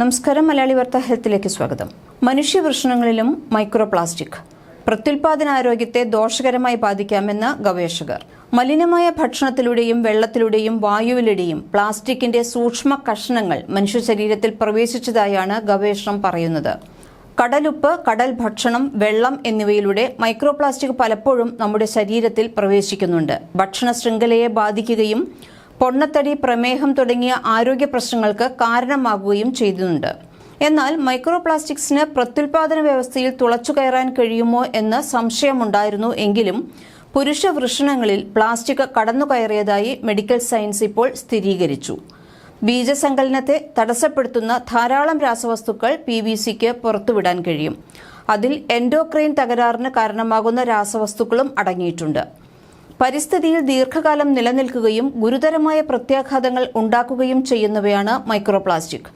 നമസ്കാരം മലയാളി വാർത്ത ഹെൽത്തിലേക്ക് സ്വാഗതം. മനുഷ്യവൃഷണങ്ങളിലും മൈക്രോപ്ലാസ്റ്റിക്. പ്രത്യുൽപാദനാരോഗ്യത്തെ ദോഷകരമായി ബാധിക്കാമെന്ന് ഗവേഷകർ. മലിനമായ ഭക്ഷണത്തിലൂടെയും വെള്ളത്തിലൂടെയും വായുവിലൂടെയും പ്ലാസ്റ്റിക്കിന്റെ സൂക്ഷ്മ കഷണങ്ങൾ മനുഷ്യ ശരീരത്തിൽ പ്രവേശിച്ചതായാണ് ഗവേഷണം പറയുന്നത്. കടലുപ്പ് കടൽ ഭക്ഷണം വെള്ളം എന്നിവയിലൂടെ മൈക്രോപ്ലാസ്റ്റിക് പലപ്പോഴും നമ്മുടെ ശരീരത്തിൽ പ്രവേശിക്കുന്നുണ്ട്. ഭക്ഷണ ശൃംഖലയെ ബാധിക്കുകയും പൊണ്ണത്തടി പ്രമേഹം തുടങ്ങിയ ആരോഗ്യ പ്രശ്നങ്ങൾക്ക് കാരണമാകുകയും ചെയ്തിട്ടുണ്ട്. എന്നാൽ മൈക്രോ പ്ലാസ്റ്റിക്സിന് പ്രത്യുൽപാദന വ്യവസ്ഥയിൽ തുളച്ചു കയറാൻ കഴിയുമോ എന്ന് സംശയമുണ്ടായിരുന്നു എങ്കിലും പുരുഷ വൃഷണങ്ങളിൽ പ്ലാസ്റ്റിക് കടന്നുകയറിയതായി മെഡിക്കൽ സയൻസ് ഇപ്പോൾ സ്ഥിരീകരിച്ചു. ബീജസങ്കലനത്തെ തടസ്സപ്പെടുത്തുന്ന ധാരാളം രാസവസ്തുക്കൾ പി വി സിക്ക് പുറത്തുവിടാൻ കഴിയും. അതിൽ എൻഡോക്രൈൻ തകരാറിന് കാരണമാകുന്ന രാസവസ്തുക്കളും അടങ്ങിയിട്ടുണ്ട്. പരിസ്ഥിതിയിൽ ദീർഘകാലം നിലനിൽക്കുകയും ഗുരുതരമായ പ്രത്യാഘാതങ്ങൾ ഉണ്ടാക്കുകയും ചെയ്യുന്നവയാണ് മൈക്രോപ്ലാസ്റ്റിക്.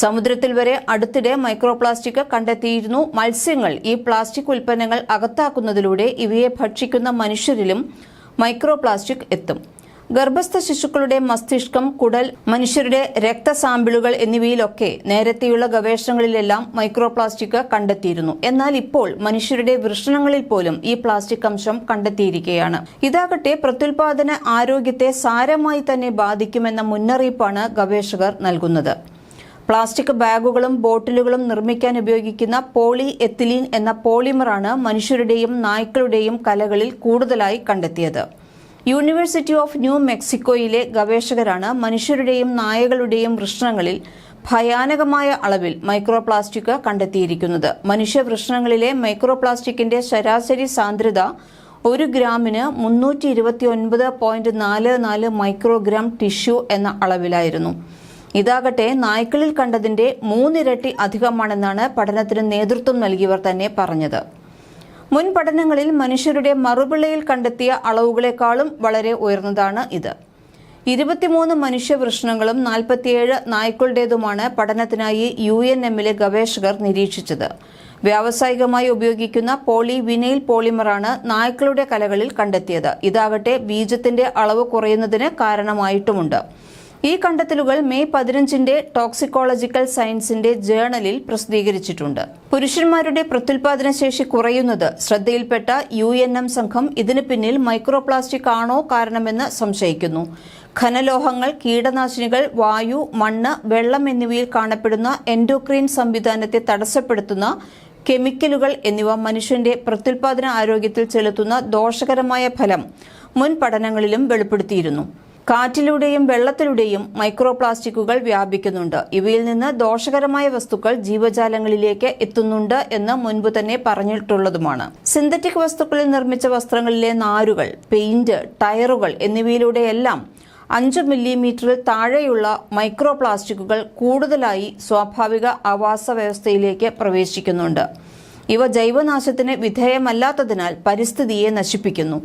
സമുദ്രത്തിൽ വരെ അടുത്തിടെ മൈക്രോപ്ലാസ്റ്റിക് കണ്ടെത്തിയിരുന്നു മത്സ്യങ്ങൾ. ഈ പ്ലാസ്റ്റിക് ഉൽപ്പന്നങ്ങൾ അകത്താക്കുന്നതിലൂടെ ഇവയെ ഭക്ഷിക്കുന്ന മനുഷ്യരിലും മൈക്രോപ്ലാസ്റ്റിക് എത്തും. ഗർഭസ്ഥ ശിശുക്കളുടെ മസ്തിഷ്കം കുടൽ മനുഷ്യരുടെ രക്തസാമ്പിളുകൾ എന്നിവയിലൊക്കെ നേരത്തെയുള്ള ഗവേഷണങ്ങളിലെല്ലാം മൈക്രോപ്ലാസ്റ്റിക് കണ്ടെത്തിയിരുന്നു. എന്നാൽ ഇപ്പോൾ മനുഷ്യരുടെ വൃഷണങ്ങളിൽ പോലും ഈ പ്ലാസ്റ്റിക് അംശം കണ്ടെത്തിയിരിക്കുകയാണ്. ഇതാകട്ടെ പ്രത്യുൽപാദന ആരോഗ്യത്തെ സാരമായി തന്നെ ബാധിക്കുമെന്ന മുന്നറിയിപ്പാണ് ഗവേഷകർ നൽകുന്നത്. പ്ലാസ്റ്റിക് ബാഗുകളും ബോട്ടിലുകളും നിർമ്മിക്കാൻ ഉപയോഗിക്കുന്ന പോളി എത്തിലീൻ എന്ന പോളിമറാണ് മനുഷ്യരുടെയും നായ്ക്കളുടെയും കലകളിൽ കൂടുതലായി കണ്ടെത്തിയത്. യൂണിവേഴ്സിറ്റി ഓഫ് ന്യൂ മെക്സിക്കോയിലെ ഗവേഷകരാണ് മനുഷ്യരുടെയും നായകളുടെയും വൃഷണങ്ങളിൽ ഭയാനകമായ അളവിൽ മൈക്രോപ്ലാസ്റ്റിക് കണ്ടെത്തിയിരിക്കുന്നത്. മനുഷ്യ വൃഷണങ്ങളിലെ മൈക്രോപ്ലാസ്റ്റിക്കിന്റെ ശരാശരി സാന്ദ്രത ഒരു ഗ്രാമിന് മുന്നൂറ്റി ഇരുപത്തി ഒൻപത് പോയിന്റ് നാല് നാല് മൈക്രോഗ്രാം ടിഷ്യൂ എന്ന അളവിലായിരുന്നു. ഇതാകട്ടെ നായ്ക്കളിൽ കണ്ടതിന്റെ മൂന്നിരട്ടി അധികമാണെന്നാണ് പഠനത്തിന് നേതൃത്വം നൽകിയവർ തന്നെ പറഞ്ഞത്. മുൻ പഠനങ്ങളിൽ മനുഷ്യരുടെ മറുപിള്ളയിൽ കണ്ടെത്തിയ അളവുകളെക്കാളും വളരെ ഉയർന്നതാണ് ഇത്. ഇരുപത്തിമൂന്ന് മനുഷ്യവൃഷ്ണങ്ങളും നാൽപ്പത്തിയേഴ് നായ്ക്കളുടേതുമാണ് പഠനത്തിനായി യു എൻ എമ്മിലെ ഗവേഷകർ നിരീക്ഷിച്ചത്. വ്യാവസായികമായി ഉപയോഗിക്കുന്ന പോളി വിനൈൽ പോളിമറാണ് നായ്ക്കളുടെ കലകളിൽ കണ്ടെത്തിയത്. ഇതാകട്ടെ ബീജത്തിന്റെ അളവ് കുറയുന്നതിന് കാരണമായിട്ടുമുണ്ട്. ഈ കണ്ടെത്തലുകൾ മെയ് പതിനഞ്ചിന്റെ ടോക്സിക്കോളജിക്കൽ സയൻസിന്റെ ജേണലിൽ പ്രസിദ്ധീകരിച്ചിട്ടുണ്ട്. പുരുഷന്മാരുടെ പ്രത്യുൽപാദന ശേഷി കുറയുന്നത് ശ്രദ്ധയിൽപ്പെട്ട യു എൻ എം സംഘം ഇതിന് പിന്നിൽ മൈക്രോപ്ലാസ്റ്റിക് ആണോ കാരണമെന്ന് സംശയിക്കുന്നു. ഖനലോഹങ്ങൾ കീടനാശിനികൾ വായു മണ്ണ് വെള്ളം എന്നിവയിൽ കാണപ്പെടുന്ന എൻഡോക്രീൻ സംവിധാനത്തെ തടസ്സപ്പെടുത്തുന്ന കെമിക്കലുകൾ എന്നിവ മനുഷ്യന്റെ പ്രത്യുൽപാദന ആരോഗ്യത്തിൽ ചെലുത്തുന്ന ദോഷകരമായ ഫലം മുൻ പഠനങ്ങളിലും വെളിപ്പെടുത്തിയിരുന്നു. കാറ്റിലൂടെയും വെള്ളത്തിലൂടെയും മൈക്രോപ്ലാസ്റ്റിക്കുകൾ വ്യാപിക്കുന്നുണ്ട്. ഇവയിൽ നിന്ന് ദോഷകരമായ വസ്തുക്കൾ ജീവജാലങ്ങളിലേക്ക് എത്തുന്നുണ്ട് എന്ന് മുൻപ് തന്നെ പറഞ്ഞിട്ടുള്ളതുമാണ്. സിന്തറ്റിക് വസ്തുക്കളിൽ നിർമ്മിച്ച വസ്ത്രങ്ങളിലെ നാരുകൾ പെയിന്റ് ടയറുകൾ എന്നിവയിലൂടെയെല്ലാം അഞ്ച് മില്ലിമീറ്ററിൽ താഴെയുള്ള മൈക്രോപ്ലാസ്റ്റിക്കുകൾ കൂടുതലായി സ്വാഭാവിക ആവാസ വ്യവസ്ഥയിലേക്ക് പ്രവേശിക്കുന്നുണ്ട്. ഇവ ജൈവനാശത്തിന് വിധേയമല്ലാത്തതിനാൽ പരിസ്ഥിതിയെ നശിപ്പിക്കുന്നു.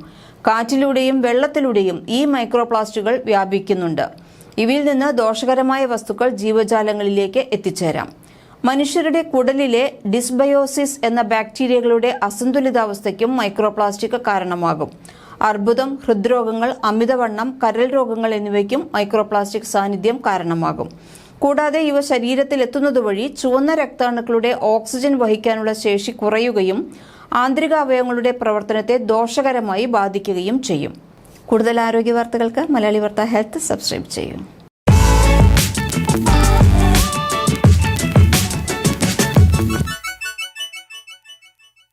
കാറ്റിലൂടെയും വെള്ളത്തിലൂടെയും ഈ മൈക്രോപ്ലാസ്റ്റുകൾ വ്യാപിക്കുന്നുണ്ട്. ഇവയിൽ നിന്ന് ദോഷകരമായ വസ്തുക്കൾ ജീവജാലങ്ങളിലേക്ക് എത്തിച്ചേരാം. മനുഷ്യരുടെ കുടലിലെ ഡിസ്ബയോസിസ് എന്ന ബാക്ടീരിയകളുടെ അസന്തുലിതാവസ്ഥയ്ക്കും മൈക്രോപ്ലാസ്റ്റിക് കാരണമാകും. അർബുദം ഹൃദ്രോഗങ്ങൾ അമിതവണ്ണം കരൽ രോഗങ്ങൾ എന്നിവയ്ക്കും മൈക്രോപ്ലാസ്റ്റിക് സാന്നിധ്യം കാരണമാകും. കൂടാതെ ഇവ എത്തുന്നതുവഴി ചുവന്ന രക്താണുക്കളുടെ ഓക്സിജൻ വഹിക്കാനുള്ള ശേഷി കുറയുകയും ആന്തരിക അവയവങ്ങളുടെ പ്രവർത്തനത്തെ ദോഷകരമായി ബാധിക്കുകയും ചെയ്യും. കൂടുതൽ ആരോഗ്യ വാർത്തകൾക്ക് മലയാളി വാർത്ത ഹെൽത്ത് സബ്സ്ക്രൈബ് ചെയ്യും.